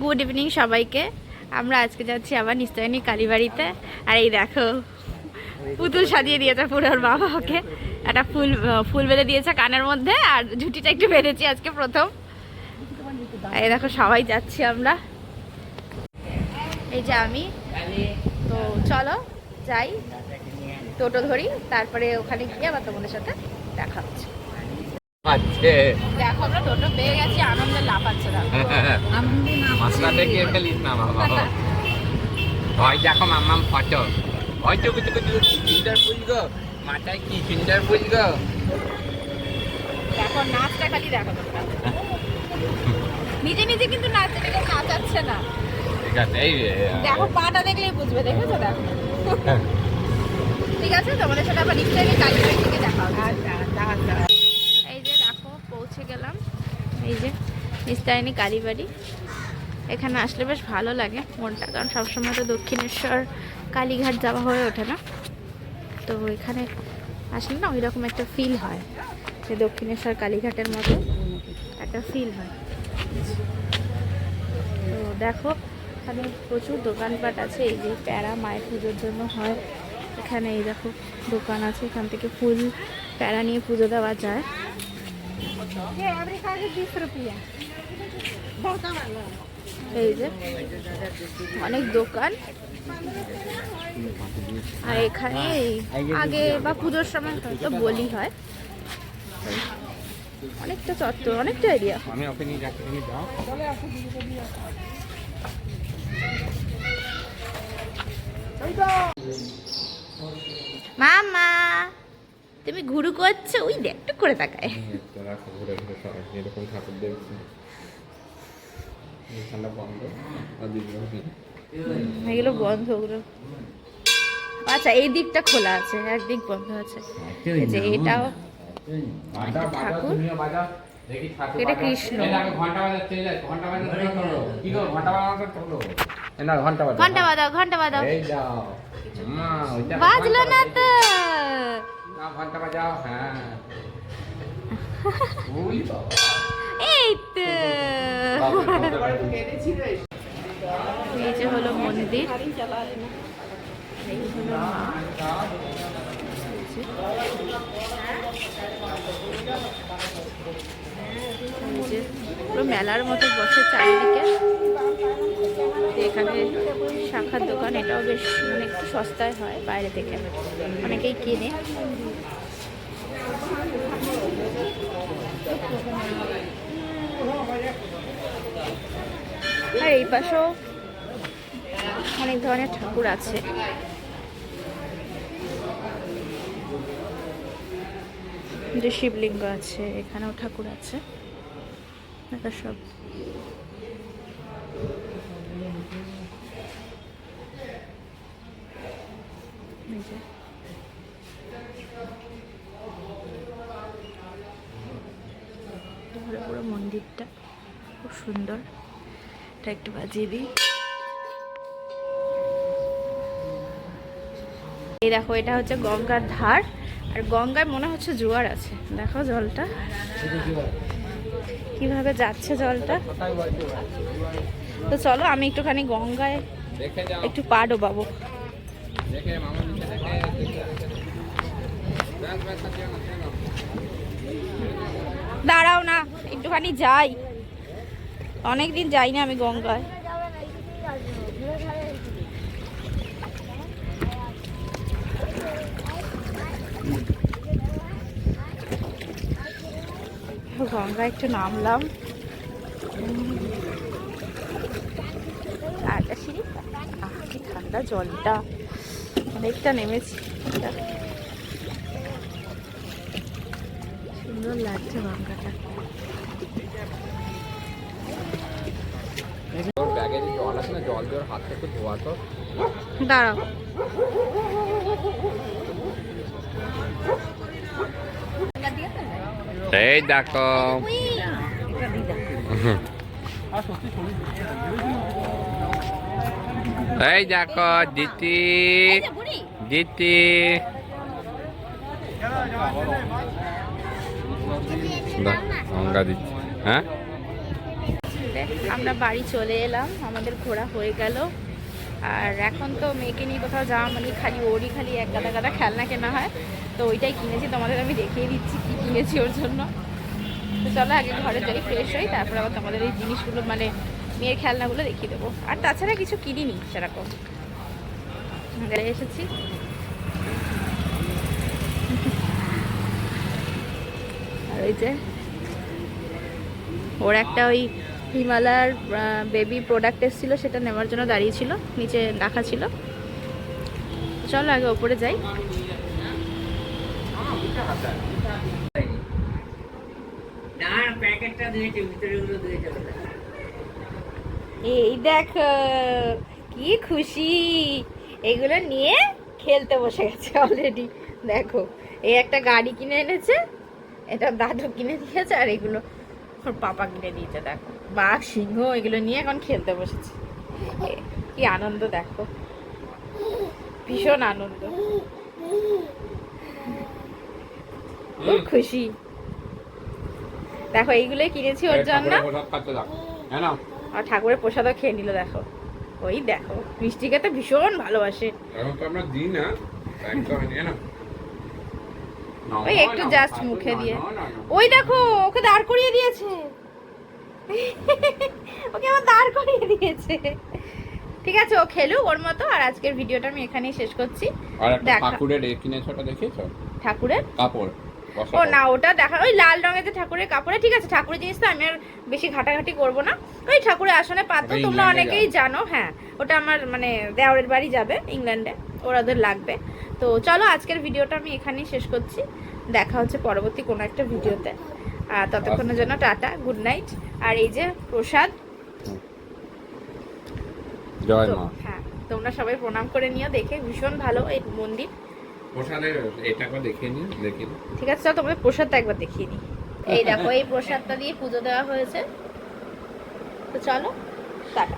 Good evening সবাইকে। আমরা আজকে যাচ্ছি আবার নিস্তায়নী কালীবাড়িতে। আর এই দেখো, পুতুল সাজিয়ে দিয়েছে পুরো ওর বাবা ওকে একটা ফুল ফুল বেঁধে দিয়েছে কানের মধ্যে, আর ঝুটিটা একটু বেঁধেছি আজকে প্রথম। এই দেখো, সবাই যাচ্ছি আমরা। এই যে আমি। তো চলো, যাই। টোটো ধরি, তারপরে ওখানে গিয়ে আবার তোমাদের সাথে দেখা হচ্ছে। আছে। দেখো আমরা টোটো পেয়ে গেছি আনন্দে লাফাচ্ছে দেখো। মশলা দেখিয়ে ফেলিস না বাবা। ওই দেখো মাম্মাম ফটো। ওই তো কুতু কুতু কি সুন্দর ফুল গো। মাথায় কি সুন্দর ফুল গো? দেখো নাচটা খালি দেখো তোমরা। নিজে নিজে কিন্তু নাচছে দেখো নাচাচ্ছে না। ঠিক আছে এই দেখো পাটা দেখলেই বুঝবে দেখেছ দেখো। ঠিক আছে তোমাদের সাথে আবার নিশ্চয়ই কালীবাড়ি থেকে দেখা হবে এই যে দেখো পৌঁছে গেলাম এই যে নিস্তারিণী কালীবাড়ি। এখানে আসলে বেশ ভালো লাগে মনটা, কারণ সবসময় তো দক্ষিণেশ্বর, কালীঘাট যাওয়া হয়ে ওঠে না। তো এখানে আসলে না ওই রকম একটা ফিল হয়, যে দক্ষিণেশ্বর, কালীঘাটের মতো একটা ফিল হয়। তো দেখো, এখানে প্রচুর দোকানপাট আছে, এই যে প্যারা মায়ের পুজোর জন্য হয়। এখানে এই দেখো দোকান আছে, এখান থেকে ফুল, প্যারা নিয়ে পুজো দেওয়া যায়। এই যে অনেক দোকান। আর এখানে আগে বা পুজোর সময় হয়তো বলি হয়। অনেকটা চত্বর অনেকটা এরিয়া আমি ওকে নিয়ে যাচ্ছি তুমি যাও। মামা তুমি ঘুরু করছ? ওই দেখ করে তাকায়। ঘুরে ঘুরে এরকম ঠাকুর দেখছি। ঠান্ডা বন্ধ। এগুলো বন্ধ ওগুলো। আচ্ছা এই দিকটা খোলা আছে একদিক বন্ধ আছে। যে এটাও ঠাকুর। এটা কৃষ্ণ। ঘণ্টা বাজাও। ঘণ্টা বাজাও। বাজলো না তো। ঘণ্টা বাজাও, হ্যাঁ। এই তো এই যে হলো মন্দির। পুরো মেলার মতো বসে চারিদিকে। এখানে শাখার দোকান, এটাও বেশ মানে একটু সস্তায় হয় বাইরে থেকে। অনেকেই কিনে। আর এই পাশেও অনেক ধরনের ঠাকুর আছে। যে শিবলিঙ্গ আছে, এখানেও ঠাকুর আছে। এটা সব। মন্দিরটা খুব সুন্দর। এটা একটু বাজিয়ে দিই। এই দেখো, এটা হচ্ছে গঙ্গার ধার, আর গঙ্গায় মনে হচ্ছে জোয়ার আছে। দেখো জলটা। কীভাবে যাচ্ছে জলটা। তো চলো, আমি একটুখানি গঙ্গায় একটু পা ডোবাবো। দাঁড়াও না, একটুখানি যাই। অনেক দিন যাই না আমি গঙ্গায়। গঙ্গা একটু নামলাম। কি ঠান্ডা জলটা। অনেকটা নেমেছি। সুন্দর লাগছে গঙ্গাটা। ব্যাগে যে জল আছে না জল দিয়ে ওর হাতটা একটু ধোয়া তো। দাঁড়াও। এই দেখো। এই দেখো দিতি। দিতি। গঙ্গা দিচ্ছি। হ্যাঁ? আমরা বাড়ি চলে এলাম, আমাদের ঘোরা হয়ে গেল। আর এখন তো মেয়েকে নিয়ে কোথাও যাওয়া মানে খালি ওরই খালি এক গাদা গাদা খেলনা কেনা হয়। তো ওইটাই কিনেছি, তোমাদের আমি দেখিয়ে দিচ্ছি কি কিনেছি ওর জন্য। তো চলো আগে ঘরে যাই ফ্রেশ হই, তারপর আবার তোমাদের এই জিনিসগুলো মানে মেয়ের খেলনাগুলো দেখিয়ে দেবো। আর তাছাড়া কিছু কিনিনি সেরকম। এসেছি। আর ওই যে, ওর একটা ওই হিমালয়ার বেবি প্রোডাক্ট এসেছিল সেটা নেওয়ার জন্য দাঁড়িয়েছিল নিচে রাখা ছিল। চলো আগে ওপরে যাই। এই দেখো কি খুশি। এগুলো নিয়ে খেলতে বসে গেছে অলরেডি দেখো এই একটা গাড়ি কিনে এনেছে এটা দাদু কিনে দিয়েছে আর এগুলো ওর পাপা কিনে দিয়েছে দেখো। বাঘ সিংহ এগুলো নিয়ে এখন খেলতে বসেছে। কি আনন্দ দেখো। ভীষণ আনন্দ। খুব খুশি। দেখো এইগুলোই কিনেছি ওর জন্য। হ্যাঁ আর ঠাকুরের প্রসাদও খেয়ে নিল দেখো। ওই দেখো মিষ্টি খেতে ভীষণ ভালোবাসে। আমরা দিই না না? ওই একটু জাস্ট মুখে দিয়ে। ওই দেখো ওকে দাঁড় করিয়ে দিয়েছে। ওকে আমার দাঁড় করিয়ে দিয়েছে। ঠিক আছে ও খেলুক ওর মতো। আর আজকের ভিডিওটা আমি এখানেই শেষ করছি। আর একটা ঠাকুরের এ কিনেছো দেখেছ ঠাকুরের? কাপড়। ও না ওটা দেখা ওই লাল রঙের যে ঠাকুরের কাপড়ে ঠিক আছে ঠাকুরের জিনিস তো আমি আর বেশি ঘাটাঘাটি করব না। ওই ঠাকুরের আসনে পাত্র তোমরা অনেকেই জানো হ্যাঁ ওটা আমার মানে দেওরের বাড়ি যাবে ইংল্যান্ডে ওরাদের লাগবে। তো চলো আজকের ভিডিওটা আমি এখানেই শেষ করছি। দেখা হচ্ছে পরবর্তী কোনো একটা ভিডিওতে। আর ততক্ষণের জন্য টাটা গুড নাইট আর এই যে প্রসাদ জয় মা। হ্যাঁ তোমরা সবাই প্রণাম করে নিও দেখে ভীষণ ভালো এই মন্দির। ঠিক আছে, চল তোমাদের প্রসাদটা একবার দেখিয়ে নিই। এই দেখো, এই প্রসাদটা দিয়ে পুজো দেওয়া হয়েছে। তো চলো, টাটা।